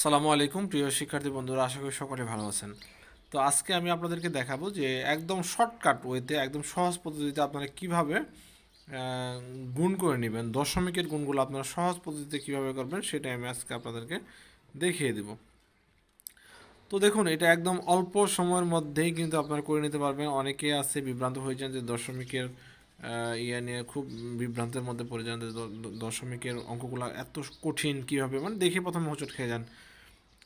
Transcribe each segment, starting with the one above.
আসসালামু আলাইকুম, প্রিয় শিক্ষার্থী বন্ধুরা, আশা করি সকলে ভালো আছেন। তো আজকে আমি আপনাদেরকে দেখাবো যে একদম শর্টকাট ওয়েতে, একদম সহজ পদ্ধতিতে আপনারা কীভাবে গুণ করে নেবেন, দশমিকের গুণগুলো আপনারা সহজ পদ্ধতিতে কীভাবে করবেন, সেটাই আমি আজকে আপনাদেরকে দেখিয়ে দেব। তো দেখুন, এটা একদম অল্প সময়ের মধ্যেই কিন্তু আপনারা করে নিতে পারবেন। অনেকে আছে বিভ্রান্ত হয়ে যান যে দশমিকের ইয়ে নিয়ে খুব বিভ্রান্তের মধ্যে পড়ে যান দশমিকের অঙ্কগুলো এত কঠিন কীভাবে মানে দেখে প্রথমে হোঁচট খেয়ে যান।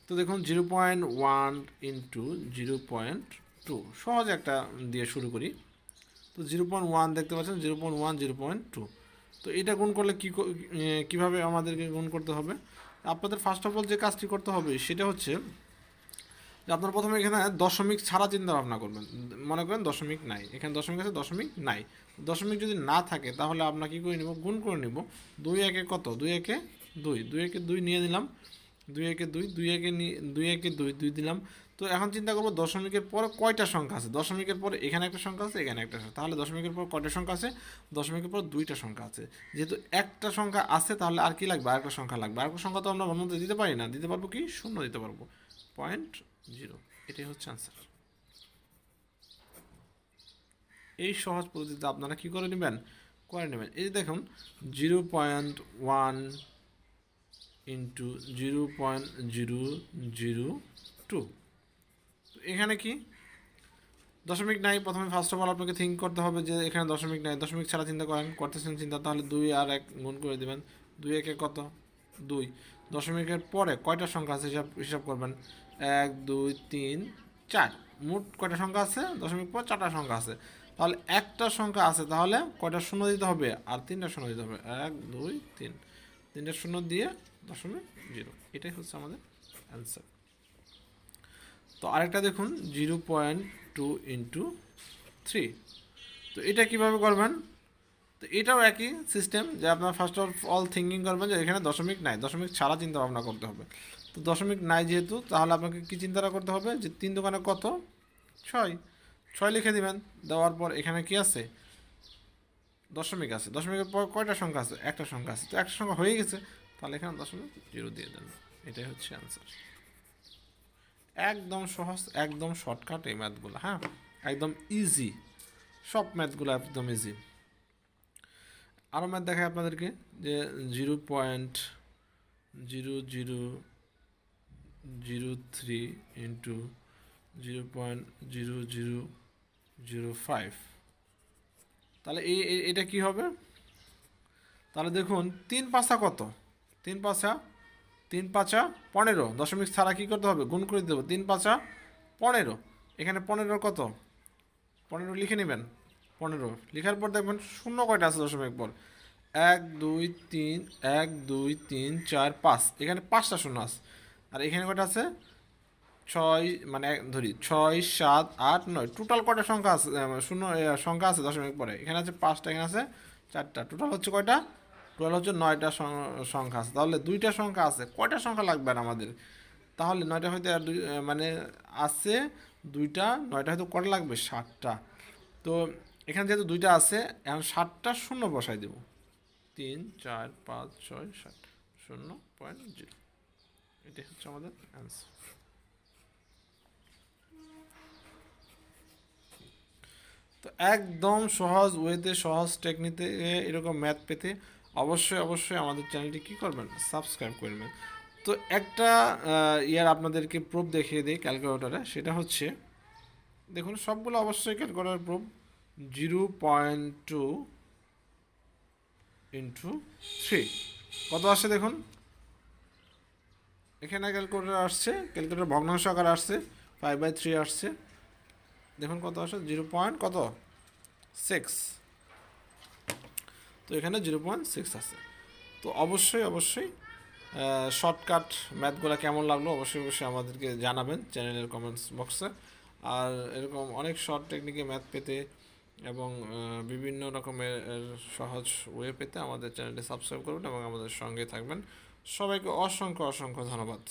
তো দেখুন zero point one into zero point two সহজ একটা দিয়ে শুরু করি। তো জিরো পয়েন্ট ওয়ান দেখতে পাচ্ছেন zero point one zero point two তো এটা গুণ করলে কী কীভাবে আমাদেরকে গুণ করতে হবে? আপনাদের ফার্স্ট অফ অল যে কাজটি করতে হবে, সেটা হচ্ছে যে আপনারা প্রথমে এখানে দশমিক ছাড়া চিন্তা ভাবনা করবেন। মনে করেন দশমিক নাই। এখানে দশমিক আছে, দশমিক নাই। দশমিক যদি না থাকে, তাহলে আমরা কী করে নিব? গুণ করে নিব। দুই একে কত? দুই একে দুই। দুই একে দুই নিয়ে দিলাম দুই একে দুই দুই একে দুই একে দুই দুই দিলাম। তো এখন চিন্তা করব দশমিকের পর কয়টা সংখ্যা আছে? দশমিকের পরে এখানে একটা সংখ্যা আছে, এখানে একটা সংখ্যা তাহলে দশমিকের পর কয়টা সংখ্যা আছে? দশমিকের পর দুইটা সংখ্যা আছে। যেহেতু একটা সংখ্যা আছে, তাহলে আর কি লাগবে? আরেকটা সংখ্যা লাগবে। আরেকটা সংখ্যা তো আমরা মধ্যে দিতে পারি না। দিতে পারব কি? শূন্য দিতে পারব। পয়েন্ট জিরো এটাই হচ্ছে আনসার এই সহজ পদ্ধতিতে আপনারা কি করে নেবেন? করে নেবেন। এই দেখুন zero point one into zero point zero zero two এখানে কি? দশমিক নাই, প্রথমে ফার্স্ট অফ অল আপনাকে থিঙ্ক করতে হবে যে এখানে দশমিক নাই। দশমিক ছাড়া চিন্তা করেন, করতেছেন চিন্তা, তাহলে দুই আর এক গুণ করে দেবেন। দুই একে কত? দুই। দশমিকের পরে কয়টা সংখ্যা আছে হিসাব হিসাব করবেন। এক, দুই, তিন, চার। মোট কয়টা সংখ্যা আছে? দশমিক পর চারটা সংখ্যা আছে। তাহলে একটা সংখ্যা আছে, তাহলে কয়টা শূন্য দিতে হবে? আর তিনটা শূন্য দিতে হবে। এক, দুই, তিন। তিনটা শূন্য দিয়ে দশমিক জিরো। এটাই হচ্ছে আমাদের অ্যান্সার তো আরেকটা দেখুন, zero point two into three. তো এটা কীভাবে করবেন? তো এটাও একই সিস্টেম যে আপনার ফার্স্ট অফ অল থিঙ্কিং করবেন যে এখানে দশমিক নাই, দশমিক ছাড়া চিন্তা ভাবনা করতে হবে। তো দশমিক নাই যেহেতু, তাহলে আপনাকে কী চিন্তাটা করতে হবে? যে তিন দোকানে কত? ছয়। ছয় লিখে দিবেন, দেওয়ার পর এখানে কি আছে? দশমিক আছে। দশমিকের পর কয়টা সংখ্যা আছে? একটা সংখ্যা আছে। তো একটা সংখ্যা হয়ে গেছে, তাহলে এখানে দশমিক জিরো দিয়ে দেন। এটাই হচ্ছে অ্যান্সার একদম সহজ, একদম শর্টকাট এই ম্যাথগুলো হ্যাঁ? একদম ইজি সব ম্যাথগুলো একদম ইজি আরও ম্যাথ দেখায় আপনাদেরকে, যে zero point zero zero zero three into zero point zero zero zero five তাহলে এই এটা কি হবে? তাহলে দেখুন, তিন পাঁচা কত? তিন পাঁচা তিন পাঁচা পনেরো। দশমিক ছাড়া কী করতে হবে? গুণ করে দেবো। তিন পাঁচা পনেরো। এখানে পনেরো কত? পনেরো লিখে নেবেন। পনেরো। লেখার পর দেখবেন শূন্য কয়টা আছে দশমিক পর এক, দুই, তিন, এক, দুই, তিন, চার, পাঁচ। এখানে পাঁচটা শূন্য আছে। আর এখানে কয়টা আছে? ছয় মানে ধরি, ছয়, সাত, আট, নয় টোটাল কয়টা সংখ্যা আছে? শূন্য সংখ্যা আছে দশমিক পরে। এখানে আছে পাঁচটা, এখানে আছে চারটা। টোটাল হচ্ছে কয়টা? টোটাল হচ্ছে নয়টা সংখ্যা আছে। তাহলে দুইটা সংখ্যা আছে। কয়টা সংখ্যা লাগবে আর আমাদের? তাহলে নয়টা হয়তো আর দুই মানে আছে দুইটা, নয়টা হয়তো কটা লাগবে? ষাটটা তো এখানে যেহেতু দুইটা আছে, এখন ষাটটা শূন্য বসাই দেব। তিন, চার, পাঁচ, ছয় ষাট শূন্য পয়েন্ট জিরো। এটাই হচ্ছে আমাদের অ্যান্সার তো একদম সহজ ওয়েতে, সহজ টেকনিতে এরকম ম্যাথ পেতে অবশ্যই অবশ্যই আমাদের চ্যানেলটি কী করবেন? সাবস্ক্রাইব করবেন তো একটা ইয়ার আপনাদেরকে প্রুফ দেখিয়ে দিই ক্যালকুলেটরে সেটা হচ্ছে, দেখুন সবগুলো অবশ্যই calculator proof zero point two into three কত আসছে দেখুন? এখানে ক্যালকুলেটর আসছে ক্যালকুলেটর ভগ্নাংশ আকার আসছে ফাইভ বাই থ্রি আসছে। দেখুন কত আসে জিরো পয়েন্ট কত? সিক্স তো এখানে জিরো পয়েন্ট সিক্স আছে। তো অবশ্যই অবশ্যই শর্টকাট ম্যাথগুলো কেমন লাগল অবশ্যই অবশ্যই আমাদেরকে জানাবেন চ্যানেলের কমেন্টস বক্সে আর এরকম অনেক শর্ট টেকনিকে ম্যাথ পেতে এবং বিভিন্ন রকমের সহজ ওয়ে পেতে আমাদের চ্যানেলটি সাবস্ক্রাইব করবেন এবং আমাদের সঙ্গে থাকবেন। সবাইকে অসংখ্য অসংখ্য ধন্যবাদ।